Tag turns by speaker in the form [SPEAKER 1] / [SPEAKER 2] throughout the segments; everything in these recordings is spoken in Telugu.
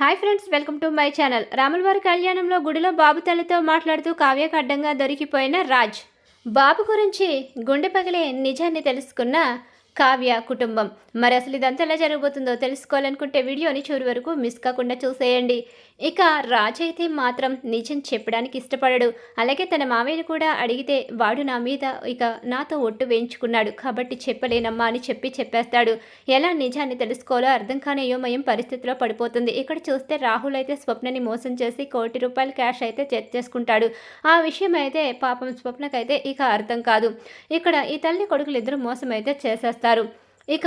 [SPEAKER 1] Hi friends welcome to my channel. రాములవారి కళ్యాణంలో గుడిలో బాబు తల్లితో మాట్లాడుతూ కావ్యకు అడ్డంగా దొరికిపోయిన రాజ్. బాబు గురించి గుండె పగిలే నిజాన్ని తెలుసుకున్న కావ్య కుటుంబం. మరి అసలు ఇదంతా ఎలా జరగబోతుందో తెలుసుకోవాలనుకుంటే వీడియోని చివరి వరకు మిస్ కాకుండా చూసేయండి. ఇక రాజ్ అయితే మాత్రం నిజం చెప్పడానికి ఇష్టపడడు. అలాగే తన మామయ్యను కూడా అడిగితే వాడు నా మీద ఇక నాతో ఒట్టు వేయించుకున్నాడు. కాబట్టి చెప్పలేనమ్మా అని చెప్పి చెప్పేస్తాడు. ఎలా నిజాన్ని తెలుసుకోవాలో అర్థం కాని అయోమయం పరిస్థితిలో పడిపోతుంది. ఇక్కడ చూస్తే రాహుల్ అయితే స్వప్నని మోసం చేసి కోటి రూపాయల క్యాష్ అయితే చెక్ చేసుకుంటాడు. ఆ విషయం అయితే పాపం స్వప్నకైతే ఇక అర్థం కాదు. ఇక్కడ ఈ తల్లి కొడుకులు ఇద్దరు మోసం అయితే చేసేస్తారు. ఇక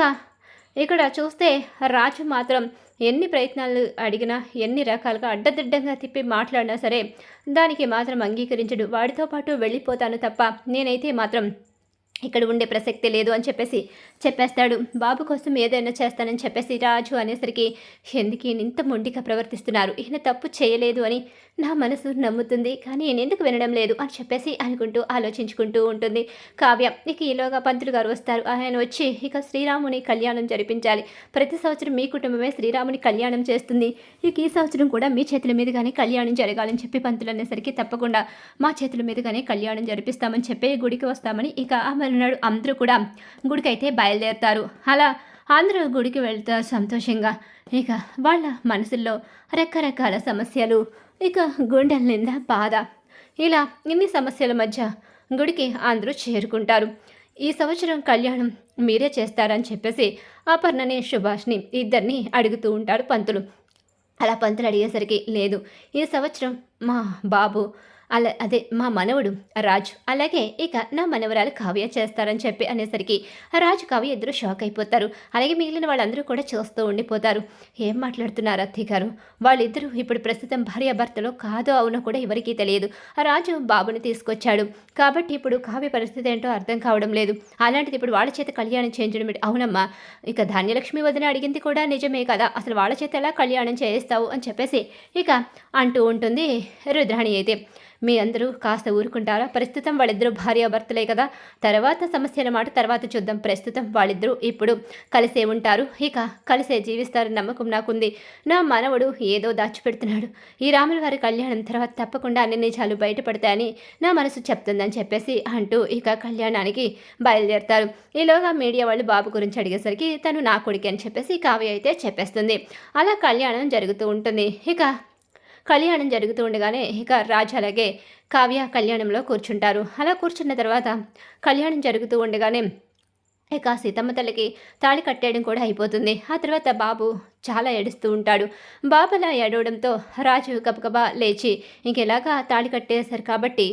[SPEAKER 1] ఇక్కడ చూస్తే రాజు మాత్రం ఎన్ని ప్రయత్నాలు అడిగినా ఎన్ని రకాలుగా అడ్డదిడ్డంగా తిప్పి మాట్లాడినా సరే దానికి మాత్రం అంగీకరించడు. వాడితో పాటు వెళ్ళిపోతాను తప్ప నేనైతే మాత్రం ఇక్కడ ఉండే ప్రసక్తి లేదు అని చెప్పేసి చెప్పేస్తాడు. బాబు కోసం ఏదైనా చేస్తానని చెప్పేసి రాజు అనేసరికి ఎందుకు ఈయన ఇంత మొండిగా ప్రవర్తిస్తున్నారు? ఈయన తప్పు చేయలేదు అని నా మనసు నమ్ముతుంది. కానీ నేను ఎందుకు వినడం లేదు? అని చెప్పేసి అనుకుంటూ ఆలోచించుకుంటూ ఉంటుంది కావ్య. ఇక ఈలోగా పంతులు గారు వస్తారు. ఆయన వచ్చి ఇక శ్రీరాముని కళ్యాణం జరిపించాలి. ప్రతి సంవత్సరం మీ కుటుంబమే శ్రీరాముని కళ్యాణం చేస్తుంది. ఇక ఈ సంవత్సరం కూడా మీ చేతుల మీదుగానే కళ్యాణం జరగాలని చెప్పి పంతులు అనేసరికి తప్పకుండా మా చేతుల మీదుగానే కళ్యాణం జరిపిస్తామని చెప్పి గుడికి వస్తామని ఇక ఆ మరునాడు అందరూ కూడా గుడికైతే బయలుదేరుతారు. అలా అందరూ గుడికి వెళ్తారు సంతోషంగా ఇక వాళ్ళ మనసుల్లో రకరకాల సమస్యలు ఇక గుండెల నిండా బాధ. ఇలా ఇన్ని సమస్యల మధ్య గుడికి అందరూ చేరుకుంటారు. ఈ సంవత్సరం కళ్యాణం మీరే చేస్తారని చెప్పేసి అపర్ణని సుభాష్ని ఇద్దరిని అడుగుతూ ఉంటారు పంతులు. అలా పంతులు అడిగేసరికి లేదు ఈ సంవత్సరం మా బాబు అలా అదే మా మనవడు రాజు. అలాగే ఇక నా మనవరాలు కావ్య చేస్తారని చెప్పి అనేసరికి రాజు కావ్య ఇద్దరు షాక్ అయిపోతారు. అలాగే మిగిలిన వాళ్ళందరూ కూడా చూస్తూ ఉండిపోతారు. ఏం మాట్లాడుతున్నారు అత్తయ్య గారు? వాళ్ళిద్దరూ ఇప్పుడు ప్రస్తుతం భార్యాభర్తలో కాదో అవునో కూడా ఎవరికీ తెలియదు. ఆ రాజు బాబుని తీసుకొచ్చాడు. కాబట్టి ఇప్పుడు కావ్య పరిస్థితి ఏంటో అర్థం కావడం లేదు. అలాంటిది ఇప్పుడు వాళ్ళ చేత కళ్యాణం చేయించడం అవునమ్మా. ఇక ధాన్యలక్ష్మి వదిన అడిగింది కూడా నిజమే కదా. అసలు వాళ్ళ చేత ఎలా కళ్యాణం చేయిస్తావు అని చెప్పేసి ఇక అంటూ ఉంటుంది రుద్రాణి అయితే. మీ అందరూ కాస్త ఊరుకుంటారా? ప్రస్తుతం వాళ్ళిద్దరూ భార్యాభర్తలే కదా. తర్వాత సమస్యల మాట తర్వాత చూద్దాం. ప్రస్తుతం వాళ్ళిద్దరూ ఇప్పుడు కలిసే ఉంటారు. ఇక కలిసే జీవిస్తారని నమ్మకం నాకుంది. నా మనవడు ఏదో దాచిపెడుతున్నాడు. ఈ రాముల వారి కళ్యాణం తర్వాత తప్పకుండా అన్ని నిజాలు బయటపడతాయని నా మనసు చెప్తుందని చెప్పేసి అంటూ ఇక కళ్యాణానికి బయలుదేరతారు. ఈలోగా మీడియా వాళ్ళు బాబు గురించి అడిగేసరికి తను నా కొడుకు అని చెప్పేసి కావ్య అయితే చెప్పేస్తుంది. అలా కళ్యాణం జరుగుతూ ఉంటుంది. ఇక కళ్యాణం జరుగుతూ ఉండగానే ఇక రాజు అలాగే కావ్య కళ్యాణంలో కూర్చుంటారు. అలా కూర్చున్న తర్వాత కళ్యాణం జరుగుతూ ఉండగానే ఇక సీతమ్మ తల్లికి తాళి కట్టేయడం కూడా అయిపోతుంది. ఆ తర్వాత బాబు చాలా ఏడుస్తూ ఉంటాడు. బాబు అలా ఏడవడంతో రాజు గబగబా లేచి ఇంకెలాగా తాళి కట్టేశారు కాబట్టి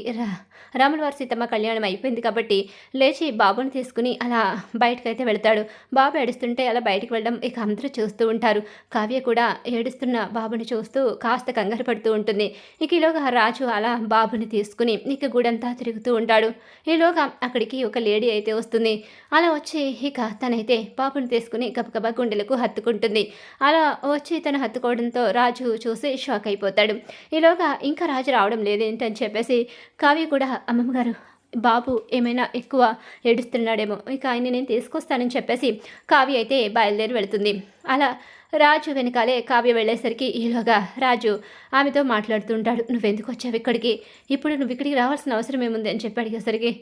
[SPEAKER 1] రాముల వారి సీతమ్మ కళ్యాణం అయిపోయింది కాబట్టి లేచి బాబుని తీసుకుని అలా బయటకైతే వెళ్తాడు. బాబు ఏడుస్తుంటే అలా బయటకు వెళ్ళడం ఇక అందరూ చూస్తూ ఉంటారు. కావ్య కూడా ఏడుస్తున్న బాబుని చూస్తూ కాస్త కంగారు పడుతూ ఉంటుంది. ఇక ఈలోగా రాజు అలా బాబుని తీసుకుని ఇక గుడంతా తిరుగుతూ ఉంటాడు. ఈలోగా అక్కడికి ఒక లేడీ అయితే వస్తుంది. అలా వచ్చి ఇక తనైతే బాబుని తీసుకుని గబగబా గుండెలకు హత్తుకుంటుంది. అలా వచ్చి తను హత్తుకోవడంతో రాజు చూసి షాక్ అయిపోతాడు. ఈలోగా ఇంకా రాజు రావడం లేదేంటని చెప్పేసి కావ్య కూడా అమ్మమ్మగారు బాబు ఏమైనా ఎక్కువ ఏడుస్తున్నాడేమో ఇక ఆయన నేను తీసుకొస్తానని చెప్పేసి కావ్య అయితే బయలుదేరి వెళుతుంది. అలా రాజు వెనకాలే కావ్య వెళ్ళేసరికి ఈలోగా రాజు ఆమెతో మాట్లాడుతుంటాడు నువ్వెందుకు వచ్చావు ఇక్కడికి? ఇప్పుడు నువ్వు ఇక్కడికి రావాల్సిన అవసరం ఏముంది? అని చెప్పి అడిగేసరికి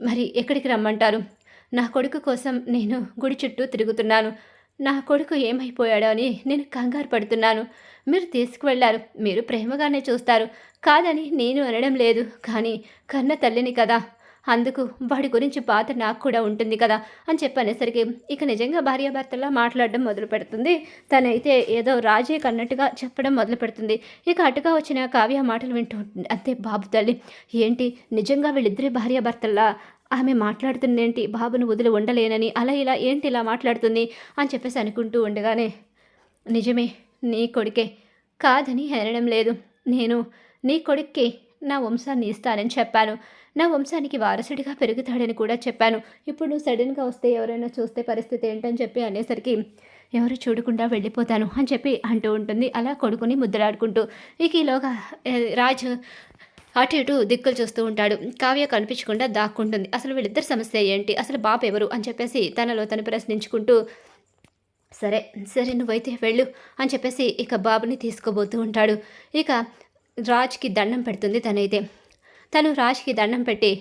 [SPEAKER 1] మరి ఎక్కడికి రమ్మంటారు? నా కొడుకు కోసం నేను గుడి చుట్టూ తిరుగుతున్నాను. నా కొడుకు ఏమైపోయాడో అని నేను కంగారు పడుతున్నాను. మీరు తీసుకువెళ్ళారు మీరు ప్రేమగానే చూస్తారు. కాదని నేను అనడం లేదు. కానీ కన్న తల్లిని కదా. అందుకు వాడి గురించి బాధ నాకు కూడా ఉంటుంది కదా అని చెప్పనేసరికి ఇక నిజంగా భార్యాభర్తలా మాట్లాడడం మొదలు పెడుతుంది. తనైతే ఏదో రాజే కన్నట్టుగా చెప్పడం మొదలు పెడుతుంది. ఇక అటుగా వచ్చిన కావ్య మాటలు వింటూ ఉంటుంది అంతే బాబు తల్లి ఏంటి? నిజంగా వీళ్ళిద్దరి భార్యాభర్తల్లా? ఆమె మాట్లాడుతుందేంటి? బాబును వదిలి ఉండలేనని అలా ఇలా ఏంటి ఇలా మాట్లాడుతుంది? అని చెప్పేసి అనుకుంటూ ఉండగానే నిజమే నీ కొడుకే. కాదని అనడం లేదు. నేను నీ కొడుక్కి నా వంశాన్ని ఇస్తానని చెప్పాను. నా వంశానికి వారసుడిగా పెరుగుతాడని కూడా చెప్పాను. ఇప్పుడు నువ్వు సడన్గా వస్తే ఎవరైనా చూస్తే పరిస్థితి ఏంటని చెప్పి అనేసరికి ఎవరు చూడకుండా వెళ్ళిపోతాను అని చెప్పి అంటూ ఉంటుంది. అలా కొడుకుని ముద్దలాడుకుంటూ. ఇక ఈలోగా రాజు అటు ఇటు దిక్కులు చూస్తూ ఉంటాడు. కావ్య కనిపించకుండా దాక్కుంటుంది. అసలు వీళ్ళిద్దరి సమస్య ఏంటి? అసలు బాబు ఎవరు? అని చెప్పేసి తనలో తను ప్రశ్నించుకుంటూ సరే సరే నువ్వైతే వెళ్ళు అని చెప్పేసి ఇక బాబుని తీసుకోబోతూ ఉంటాడు. ఇక రాజ్కి దండం పెడుతుంది తనైతే. తను రాజ్కి దండం పెట్టి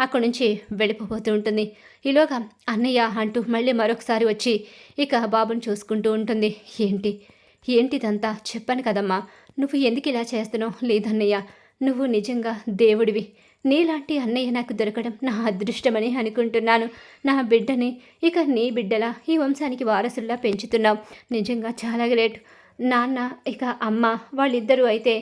[SPEAKER 1] అక్కడి నుంచి వెళ్ళిపోతూ ఉంటుంది. ఈలోగా అన్నయ్య అంటూ మళ్ళీ మరొకసారి వచ్చి ఇక బాబుని చూసుకుంటూ ఉంటుంది. ఏంటి? ఏంటిదంతా? చెప్పాను కదమ్మా. నువ్వు ఎందుకు ఇలా చేస్తున్నావు? లేదన్నయ్య. నువ్వు నిజంగా దేవుడివి. నీలాంటి అన్నయ్య నాకు దొరకడం నా అదృష్టమని అనుకుంటున్నాను. నా బిడ్డని ఇక నీ బిడ్డలా ఈ వంశానికి వారసుల్లా పెంచుతున్నావు. నిజంగా చాలా గ్రేట్. నాన్న ఇక అమ్మ వాళ్ళిద్దరూ అయితే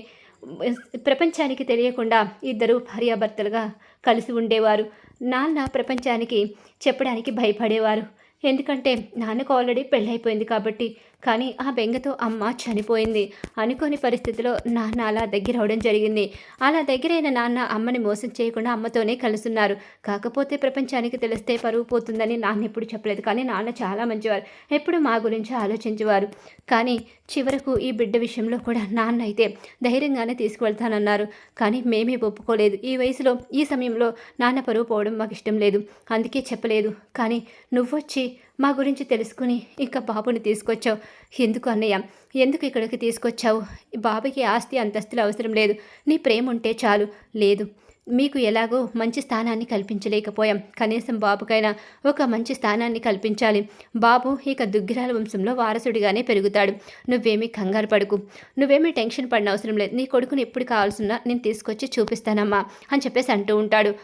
[SPEAKER 1] ప్రపంచానికి తెలియకుండా ఇద్దరు భార్యాభర్తలుగా కలిసి ఉండేవారు. నాన్న ప్రపంచానికి చెప్పడానికి భయపడేవారు. ఎందుకంటే నాన్నకు ఆల్రెడీ పెళ్ళైపోయింది కాబట్టి కానీ ఆ బెంగతో అమ్మ చనిపోయింది. అనుకోని పరిస్థితిలో నాన్న అలా దగ్గర అవడం జరిగింది. అలా దగ్గరైన నాన్న అమ్మని మోసం చేయకుండా అమ్మతోనే కలుసున్నారు కాకపోతే ప్రపంచానికి తెలిస్తే పరువు పోతుందని నాన్న ఎప్పుడు చెప్పలేదు. కానీ నాన్న చాలా మంచివారు. ఎప్పుడు మా గురించి ఆలోచించేవారు. కానీ చివరకు ఈ బిడ్డ విషయంలో కూడా నాన్న అయితే ధైర్యంగానే తీసుకువెళ్తానన్నారు. కానీ మేమే ఒప్పుకోలేదు. ఈ వయసులో ఈ సమయంలో నాన్న పరువు పోవడం మాకు ఇష్టం లేదు. అందుకే చెప్పలేదు. కానీ నువ్వొచ్చి మా గురించి తెలుసుకుని ఇంకా బాబుని తీసుకొచ్చావు. ఎందుకు అన్నయ్య? ఎందుకు ఇక్కడికి తీసుకొచ్చావు? బాబుకి ఆస్తి అంతస్తులు అవసరం లేదు. నీ ప్రేమ ఉంటే చాలు. లేదు. మీకు ఎలాగో మంచి స్థానాన్ని కల్పించలేకపోయాం. కనీసం బాబుకైనా ఒక మంచి స్థానాన్ని కల్పించాలి. బాబు ఇక దుగ్గిరాల వంశంలో వారసుడిగానే పెరుగుతాడు. నువ్వేమీ కంగారు పడుకు. నువ్వేమీ టెన్షన్ పడిన అవసరం లేదు. నీ కొడుకుని ఎప్పుడు కావాల్సిన నేను తీసుకొచ్చి చూపిస్తానమ్మా అని చెప్పేసి అంటూ ఉంటాడు.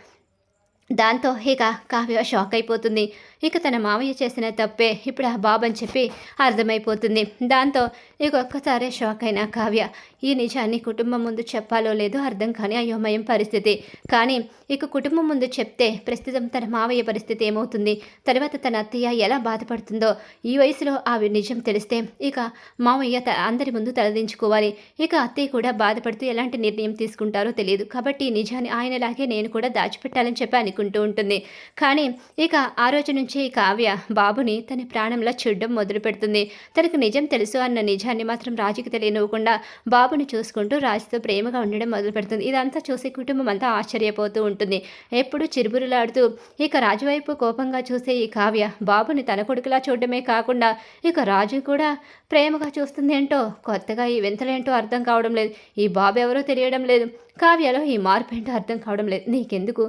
[SPEAKER 1] దాంతో ఇక కావ్య షాక్ అయిపోతుంది. ఇక తన మామయ్య చేసిన తప్పే. ఇప్పుడు ఆ బాబు అని చెప్పి అర్థమైపోతుంది. దాంతో ఇక ఒక్కసారే షాక్ అయిన కావ్య. ఈ నిజాన్ని కుటుంబం ముందు చెప్పాలో లేదో అర్థం కాని అయోమయం పరిస్థితి. కానీ ఇక కుటుంబం ముందు చెప్తే ప్రస్తుతం తన మావయ్య పరిస్థితి ఏమవుతుంది? తర్వాత తన అత్తయ్య ఎలా బాధపడుతుందో ఈ వయసులో ఆవి నిజం తెలిస్తే ఇక మావయ్య అందరి ముందు తలదించుకోవాలి. ఇక అత్తయ్య కూడా బాధపడుతూ ఎలాంటి నిర్ణయం తీసుకుంటారో తెలియదు. కాబట్టి ఈ నిజాన్ని ఆయనలాగే నేను కూడా దాచిపెట్టాలని చెప్పి అనుకుంటూ ఉంటుంది. కానీ ఇక ఆ రోజు నుంచి ఈ కావ్య బాబుని తన ప్రాణంలో చూడడం మొదలు పెడుతుంది తనకు నిజం తెలుసు అన్న నిజాన్ని మాత్రం రాజుకి తెలియనివ్వకుండా బాబుని చూసుకుంటూ రాజుతో ప్రేమగా ఉండడం మొదలు పెడుతుంది ఇదంతా చూసి కుటుంబం అంతా ఆశ్చర్యపోతూ ఉంటుంది. ఎప్పుడు చిరుబురులాడుతూ ఇక రాజు వైపు కోపంగా చూసే ఈ కావ్య బాబుని తన కొడుకులా చూడడమే కాకుండా ఇక రాజు కూడా ప్రేమగా చూస్తుంది ఏంటో కొత్తగా ఈ వింతలేంటో అర్థం కావడం లేదు. ఈ బాబు ఎవరో తెలియడం లేదు. కావ్యలో ఈ మార్పు ఏంటో అర్థం కావడం లేదు. నీకెందుకు?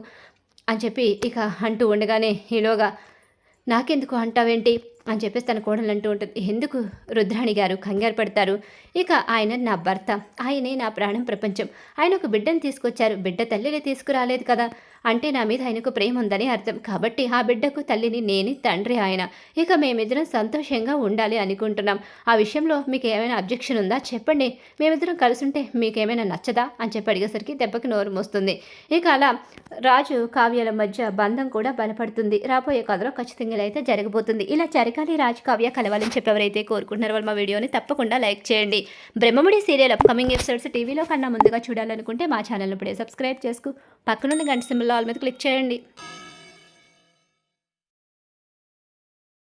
[SPEAKER 1] అని చెప్పి ఇక అంటూ ఉండగానే ఈలోగా నాకెందుకు అంటావేంటి? అని చెప్పేసి తన కోడలు అంటూ ఉంటుంది. ఎందుకు? రుద్రాణి గారు కంగారు పడతారు. ఇక ఆయన నా భర్త. ఆయనే నా ప్రాణం ప్రపంచం. ఆయన ఒక బిడ్డను తీసుకొచ్చారు. బిడ్డ తల్లిని తీసుకురాలేదు కదా. అంటే నా మీద ఆయనకు ప్రేమ ఉందని అర్థం. కాబట్టి ఆ బిడ్డకు తల్లిని నేని తండ్రి ఆయన. ఇక మేమిద్దరం సంతోషంగా ఉండాలి అనుకుంటున్నాం. ఆ విషయంలో మీకు ఏమైనా అబ్జెక్షన్ ఉందా? చెప్పండి. మేమిద్దరం కలుసుంటే మీకు ఏమైనా నచ్చదా? అని చెప్పి అడిగేసరికి దెబ్బకి నోరు మోస్తుంది. ఇక అలా రాజు కావ్యాల మధ్య బంధం కూడా బలపడుతుంది. రాబోయే కథలో ఖచ్చితంగా అయితే జరగబోతుంది. ఇలా జరగాలి రాజు కావ్య కలవాలని చెప్పి ఎవరైతే కోరుకుంటున్నారో వాళ్ళు మా వీడియోని తప్పకుండా లైక్ చేయండి. బ్రహ్మముడి సీరియల్ అప్కమింగ్ ఎపిసోడ్స్ టీవీలో కన్నా ముందుగా చూడాలనుకుంటే మా ఛానల్ ఇప్పుడే సబ్స్క్రైబ్ చేసుకు. పక్కనున్న గంట సింబల్ ఆల్ మీద క్లిక్ చేయండి.